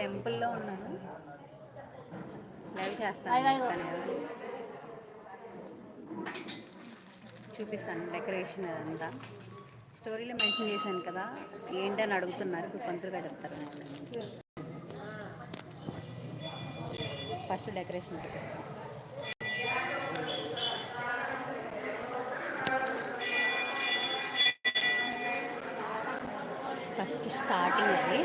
టెంపుల్లో ఉన్నాను. లైవ్ చేస్తాను చూపిస్తాను డెకరేషన్ అదంతా. స్టోరీలో మెన్షన్ చేశాను కదా ఏంటని అడుగుతున్నారు పంతులుగా చెప్తారు ఫస్ట్ డెకరేషన్ చూపిస్తాను. ఫస్ట్ స్టార్టింగ్ అది.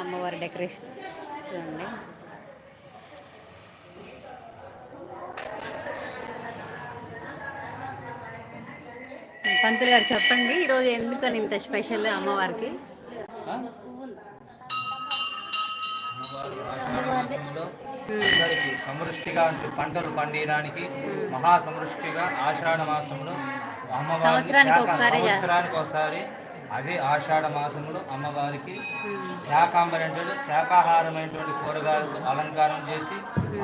అమ్మవారి డెకరేషన్. చూడండి. పంతులు గారు చెప్పండి ఈరోజు ఎందుకని ఇంత స్పెషల్ అమ్మవారికి? సమృష్టిగా పంటలు పండియడానికి మహా సమృష్టిగా ఆషాఢ మాసంలో ఒకసారి సంవత్సరానికి ఒకసారి అదే ఆషాఢ మాసంలో అమ్మవారికి శాకాంబరైనటువంటి శాకాహారమైనటువంటి కూరగాయలతో అలంకారం చేసి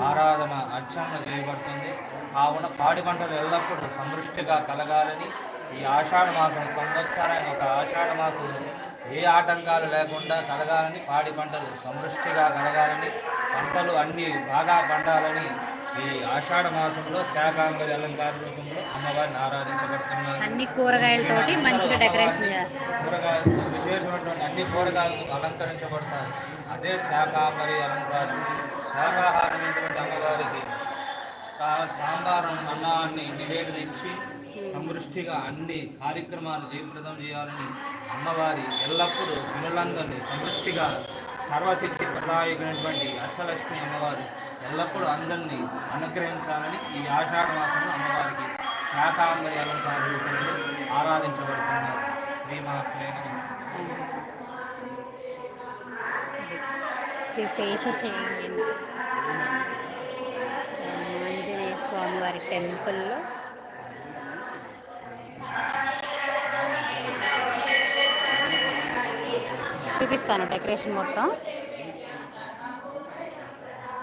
ఆరాధన అర్చన చేయబడుతుంది. కావున పాడి పంటలు ఎల్లప్పుడూ సమృష్టిగా కలగాలని ఈ ఆషాఢ మాసం సంవత్సరానికి ఒక ఆషాఢ మాసం ఏ ఆటంకాలు లేకుండా కలగాలని పాడి పంటలు సమృష్టిగా కలగాలని పంటలు అన్నీ బాగా పండాలని ఈ ఆషాఢ మాసంలో శాకాంబరి అలంకార రూపంలో అమ్మవారిని ఆరాధించబడుతున్నారు. అన్ని కూరగాయలతోటి మంచిగా డెకరేషన్ చేస్తారు. కూరగాయలతో విశేషమైనటువంటి అన్ని కూరగాయలతో అలంకరించబడతారు. అదే శాకాంబరి అలంకారం. శాకాహారమైనటువంటి అమ్మవారికి సాంబారం అన్నాన్ని నివేదన ఇచ్చి సమృష్టిగా అన్ని కార్యక్రమాలు జయప్రదం చేయాలని అమ్మవారి ఎల్లప్పుడూ వినులందరినీ సమృష్టిగా సర్వశక్తి ప్రదాయకమైనటువంటి అష్టలక్ష్మి అమ్మవారు ఎల్లప్పుడూ అందరినీ అనుగ్రహించాలని ఈ ఆషాఢ మాసంలో అమ్మవారికి శాకాంబరి అలంకార రూపంలో ఆరాధించబడుతున్నారు. శ్రీ శేషశైలి ఆంజనేయ స్వామివారి టెంపుల్లో. చూపిస్తాను డెకరేషన్ మొత్తం.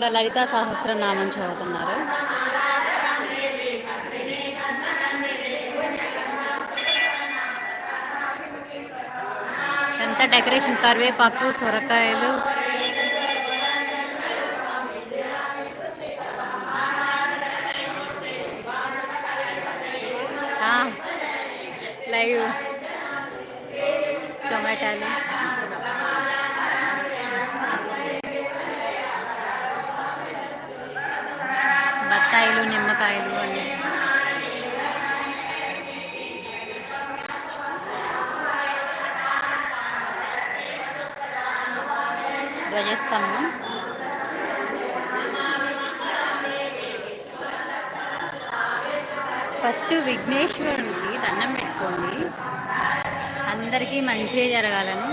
ఇక్కడ లలితా సహస్రనామం చదువుతున్నారు. ఎంత డెకరేషన్? కరివేపాకు సొరకాయలు. ఆ, లైవ్. ఫస్ట్ విఘ్నేశ్వరునికి దండం పెట్టుకోండి. అందరికీ మంచి జరగాలని.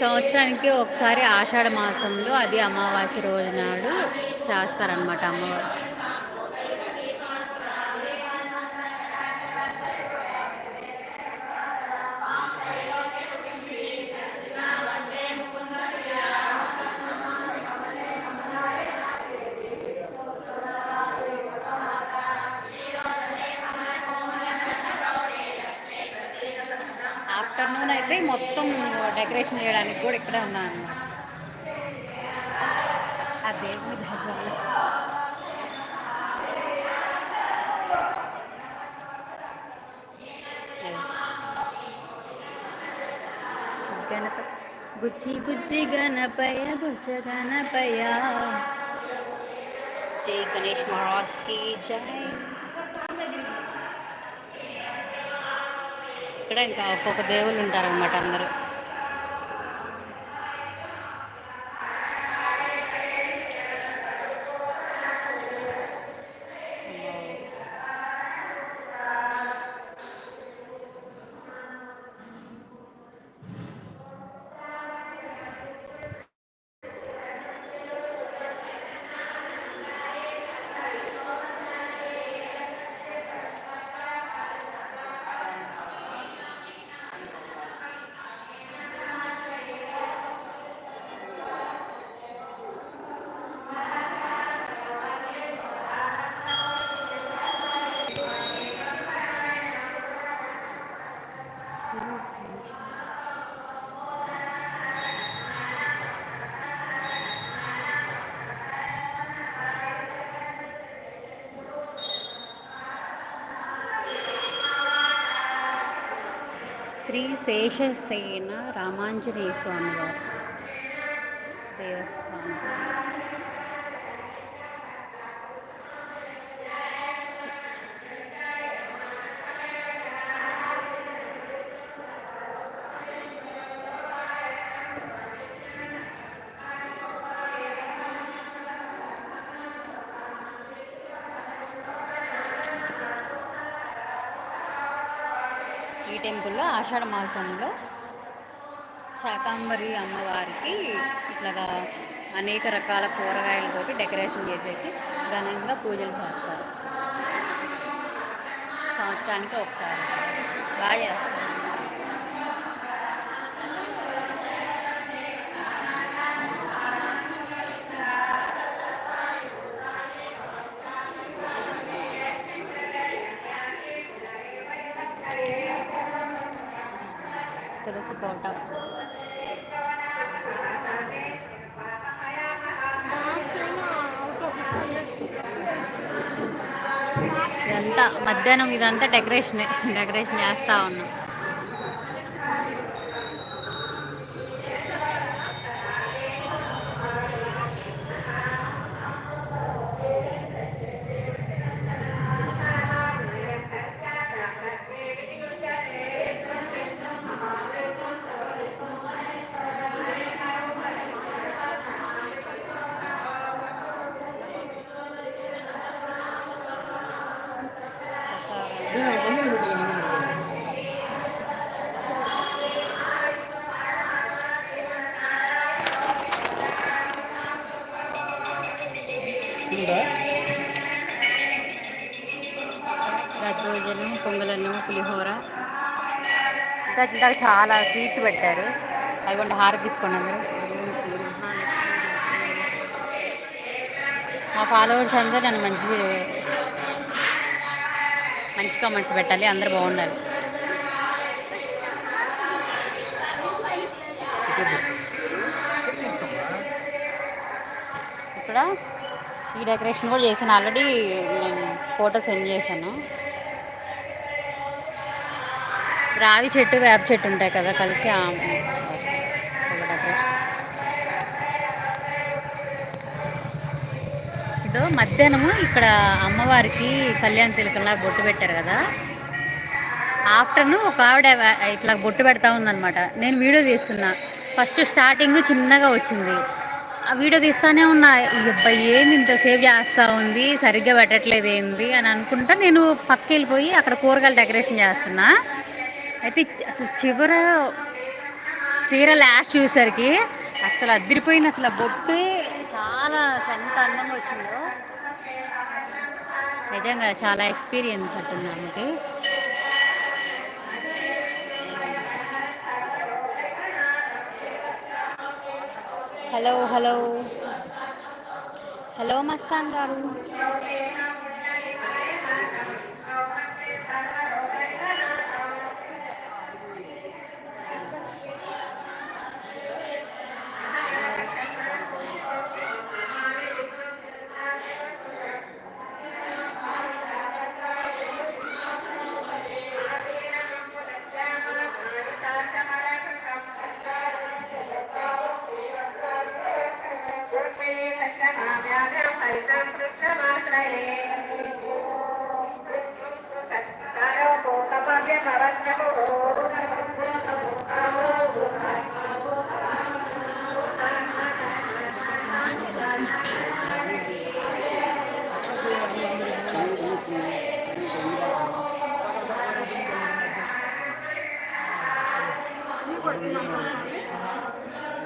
సంవత్సరానికి ఒకసారి ఆషాఢ మాసంలో అది అమావాస్య రోజు నాడు చేస్తారనమాట అమ్మవారు. ఆఫ్టర్నూన్ అయితే మొత్తం డెకరేషన్ చేయడానికి కూడా ఇక్కడే ఉన్నాను అన్నమాట. ఆ గణపతి బుజ్జి బుజ్జి గణపయ బుజ్జ గణపయ జై గణేష్ మహారాజ్కి జై. ఇక్కడ ఇంకా ఒక్కొక్క దేవుళ్ళు ఉంటారనమాట అందరూ. శ్రీ శేషసేన రామాంజనేయ స్వామి వారు దేవస్థానం టెంపుల్లో ఆషాఢ మాసంలో శాకాంబరి అమ్మవారికి ఇట్లాగా అనేక రకాల కూరగాయలతోటి డెకరేషన్ చేసేసి ఘనంగా పూజలు చేస్తారు. సంవత్సరానికి ఒకసారి. బాగా చేస్తారు. తులసి ఇదంతా మధ్యాహ్నం ఇదంతా డెకరేషన్ డెకరేషన్ చేస్తా ఉన్నాం. ఇంకా ఇంకా చాలా స్వీట్స్ పెట్టారు. అవి కూడా హారతి తీసుకోండి అందరూ. మా ఫాలోవర్స్ అందరూ నన్ను మంచి మంచి కామెంట్స్ పెట్టాలి. అందరూ బాగుండాలి. ఇక్కడ ఈ డెకరేషన్ కూడా చేశాను. ఆల్రెడీ నేను ఫోటో సెండ్ చేశాను. రావి చెట్టు వేప చెట్టు ఉంటాయి కదా కలిసి ఇదో మధ్యాహ్నము ఇక్కడ అమ్మవారికి కళ్యాణ తిలకంలా బొట్టు పెట్టారు కదా. ఆఫ్టర్నూన్ ఒక ఆవిడ ఇట్లా బొట్టు పెడతా ఉందన్నమాట. నేను వీడియో తీస్తున్నా. ఫస్ట్ స్టార్టింగ్ చిన్నగా వచ్చింది. ఆ వీడియో తీస్తానే ఉన్నా ఈ అబ్బాయి ఏంది ఇంతసేపు చేస్తూ ఉంది? సరిగ్గా పెట్టట్లేదు ఏంది? అని అనుకుంటా నేను పక్క వెళ్ళిపోయి అక్కడ కూరగాయలు డెకరేషన్ చేస్తున్నా. అయితే అసలు చివర తీర లాస్ట్ చూసరికి అసలు అద్దరిపోయింది అసలు ఆ బొట్టు చాలా ఎంత అందంగా వచ్చిందో. నిజంగా చాలా ఎక్స్పీరియన్స్ ఉంటుంది ఆమెకి హలో హలో. హలో మస్తాన్ గారు.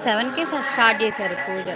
సెవెన్కి స్టార్ట్ చేశారు పూజ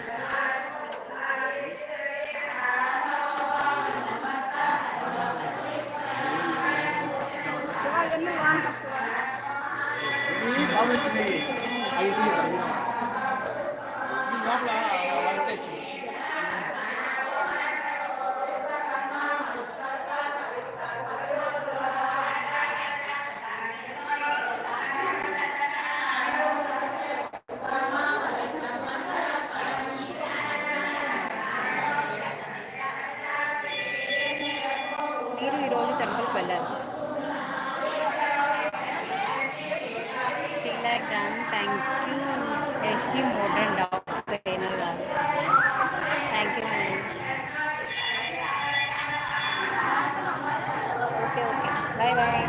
tea lakh done thank you HD modern dog trainer గారు థ్యాంక్ యూ అండి ఓకే ఓకే బాయ్ బాయ్